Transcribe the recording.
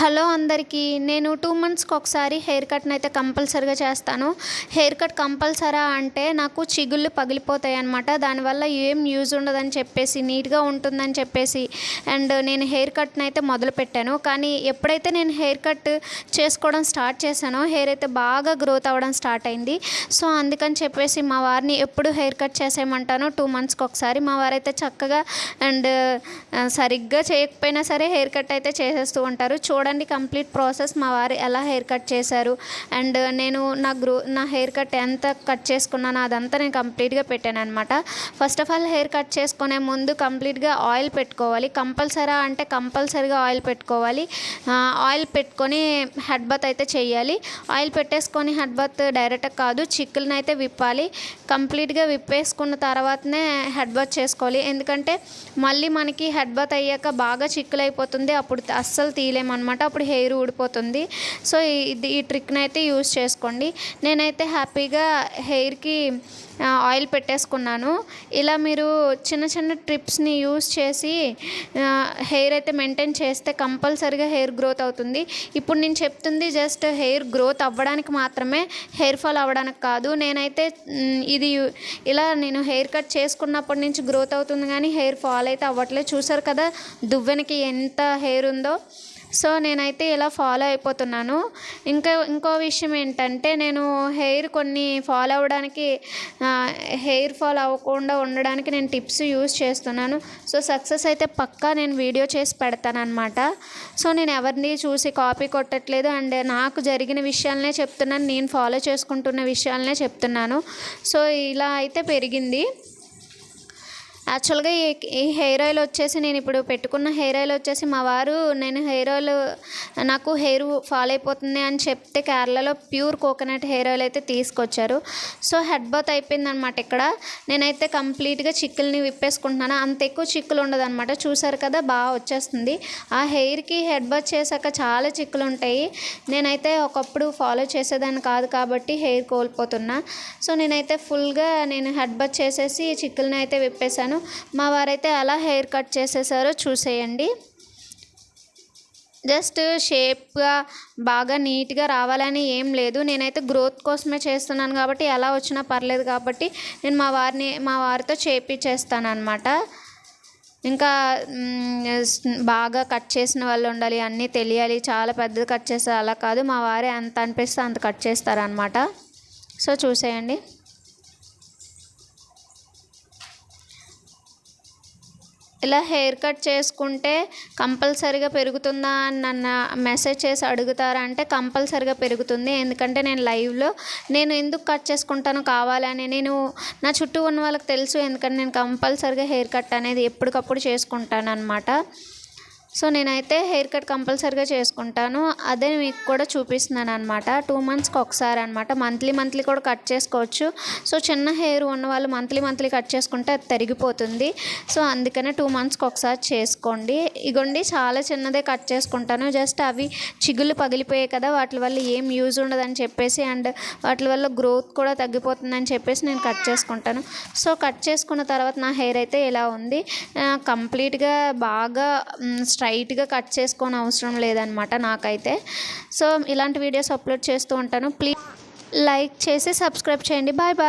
Hello అందరికీ. నేను two మంత్స్కి ఒకసారి హెయిర్ కట్ని అయితే కంపల్సరిగా చేస్తాను. హెయిర్ కట్ కంపల్సరా అంటే నాకు చిగుళ్ళు పగిలిపోతాయి అనమాట దానివల్ల ఏం యూజ్ ఉండదని చెప్పేసి నీట్గా ఉంటుందని చెప్పేసి అండ్ నేను హెయిర్ కట్ని అయితే మొదలు పెట్టాను. కానీ ఎప్పుడైతే నేను హెయిర్ కట్ చేసుకోవడం స్టార్ట్ చేశానో హెయిర్ అయితే బాగా గ్రోత్ అవ్వడం స్టార్ట్ అయింది. సో అందుకని చెప్పేసి మా వారిని ఎప్పుడు హెయిర్ కట్ చేసేయమంటాను టూ మంత్స్కి ఒకసారి మా వారైతే చక్కగా అండ్ సరిగ్గా చేయకపోయినా సరే హెయిర్ కట్ అయితే చేసేస్తూ ఉంటారు. చూడండి కంప్లీట్ ప్రాసెస్. మా వారు ఎలా హెయిర్ కట్ చేశారు. అండ్ నేను నా గ్రూ నా హెయిర్ కట్ ఎంత కట్ చేసుకున్నానో అదంతా నేను కంప్లీట్గా పెట్టాను అనమాట first of all hair cut చేసుకునే ముందు కంప్లీట్గా ఆయిల్ పెట్టుకోవాలి. కంపల్సరా అంటే కంపల్సరీగా ఆయిల్ పెట్టుకోవాలి. ఆయిల్ పెట్టుకొని హెడ్ బాత్ అయితే చేయాలి. ఆయిల్ పెట్టేసుకొని హెడ్ బాత్ డైరెక్ట్గా కాదు చిక్కులను అయితే విప్పాలి. కంప్లీట్గా విప్పేసుకున్న తర్వాతనే హెడ్ బాత్ చేసుకోవాలి. ఎందుకంటే మళ్ళీ మనకి హెడ్ బాత్ అయ్యాక బాగా చిక్కులు అయిపోతుంది అప్పుడు అస్సలు తీయలేమన్నమాట. అనమాట. అప్పుడు హెయిర్ ఊడిపోతుంది. సో ఇది ఈ ట్రిక్ని అయితే యూజ్ చేసుకోండి. నేనైతే హ్యాపీగా హెయిర్కి ఆయిల్ పెట్టేసుకున్నాను. ఇలా మీరు చిన్న చిన్న ట్రిప్స్ని యూస్ చేసి హెయిర్ అయితే మెయింటైన్ చేస్తే కంపల్సరిగా హెయిర్ గ్రోత్ అవుతుంది. ఇప్పుడు నేను చెప్తుంది జస్ట్ హెయిర్ గ్రోత్ అవ్వడానికి మాత్రమే హెయిర్ ఫాల్ అవ్వడానికి కాదు. నేనైతే ఇది ఇలా నేను హెయిర్ కట్ చేసుకున్నప్పటి నుంచి గ్రోత్ అవుతుంది కానీ హెయిర్ ఫాల్ అయితే అవ్వట్లేదు. చూసారు కదా దువ్వెనకి ఎంత హెయిర్ ఉందో. సో నేనైతే ఇలా ఫాలో అయిపోతున్నాను. ఇంకా ఇంకో విషయం ఏంటంటే నేను హెయిర్ కొన్ని ఫాలో అవ్వడానికి హెయిర్ ఫాల్ అవ్వకుండా ఉండడానికి నేను టిప్స్ యూస్ చేస్తున్నాను. సో సక్సెస్ అయితే పక్కా నేను వీడియో చేసి పెడతానమాట సో నేను ఎవరిని చూసి కాపీ కొట్టట్లేదు అండ్ నాకు జరిగిన విషయాలనే చెప్తున్నాను నేను ఫాలో చేసుకుంటున్న విషయాలనే చెప్తున్నాను. సో ఇలా అయితే పెరిగింది. యాక్చువల్గా ఈ ఈ హెయిర్ ఆయిల్ వచ్చేసి నేను ఇప్పుడు పెట్టుకున్న హెయిర్ ఆయిల్ వచ్చేసి మా వారు నేను హెయిర్ ఆయిల్ నాకు హెయిర్ ఫాల్ అయిపోతుంది అని చెప్తే కేరళలో ప్యూర్ కోకోనట్ హెయిర్ ఆయిల్ అయితే తీసుకొచ్చారు. సో హెడ్ బాత్ అయిపోయింది అనమాట ఇక్కడ. నేనైతే కంప్లీట్గా చిక్కుల్ని విప్పేసుకుంటున్నాను. అంత ఎక్కువ చిక్కులు ఉండదు అనమాట చూసారు కదా బాగా వచ్చేస్తుంది. ఆ హెయిర్కి హెడ్ బాత్ చేశాక చాలా చిక్కులు ఉంటాయి. నేనైతే ఒకప్పుడు ఫాలో చేసేదాన్ని కాదు కాబట్టి హెయిర్ కోల్పోతున్నా. సో నేనైతే ఫుల్గా నేను హెడ్ బాత్ చేసేసి చిక్కుల్ని అయితే విప్పేశాను. మా వారైతే అలా హెయిర్ కట్ చేసేసారో చూసేయండి. జస్ట్ షేప్గా బాగా నీట్గా రావాలని ఏం లేదు. నేనైతే గ్రోత్ కోసమే చేస్తున్నాను కాబట్టి ఎలా వచ్చినా పర్లేదు కాబట్టి నేను మా వారిని మా వారితో చేపించేస్తాను అనమాట ఇంకా బాగా కట్ చేసిన వాళ్ళు ఉండాలి అన్నీ తెలియాలి. చాలా పెద్దది కట్ చేస్తారు అలా కాదు. మా వారే అంత అనిపిస్తే అంత కట్ చేస్తారనమాట సో చూసేయండి. ఇలా హెయిర్ కట్ చేసుకుంటే కంపల్సరిగా పెరుగుతుందా అని నన్ను మెసేజ్ చేసి అడుగుతారా అంటే కంపల్సరిగా పెరుగుతుంది. ఎందుకంటే నేను లైవ్లో నేను ఎందుకు కట్ చేసుకుంటాను కావాలని నేను నా చుట్టూ ఉన్న వాళ్ళకి తెలుసు. ఎందుకంటే నేను కంపల్సరిగా హెయిర్ కట్ అనేది ఎప్పటికప్పుడు చేసుకుంటాను అనమాట సో నేనైతే హెయిర్ కట్ కంపల్సరిగా చేసుకుంటాను. అదే మీకు కూడా చూపిస్తున్నాను అనమాట టూ మంత్స్కి ఒకసారి అనమాట మంత్లీ మంత్లీ కూడా కట్ చేసుకోవచ్చు. సో చిన్న హెయిర్ ఉన్న వాళ్ళు మంత్లీ మంత్లీ కట్ చేసుకుంటే అది తరిగిపోతుంది. సో అందుకనే టూ మంత్స్కి ఒకసారి చేసుకోండి. ఇగోండి చాలా చిన్నదే కట్ చేసుకుంటాను. జస్ట్ అవి చిగుళ్ళు పగిలిపోయాయి కదా వాటి వల్ల ఏం యూజ్ ఉండదని చెప్పేసి అండ్ వాటి వల్ల గ్రోత్ కూడా తగ్గిపోతుందని చెప్పేసి నేను కట్ చేసుకుంటాను. సో కట్ చేసుకున్న తర్వాత నా హెయిర్ అయితే ఇలా ఉంది. కంప్లీట్గా బాగా స్ట్రైట్గా కట్ చేసుకోని అవసరం లేదనమాట నాకైతే. సో ఇలాంటి వీడియోస్ అప్లోడ్ చేస్తూ ఉంటాను. ప్లీజ్ లైక్ చేసి సబ్స్క్రైబ్ చేయండి. Bye bye.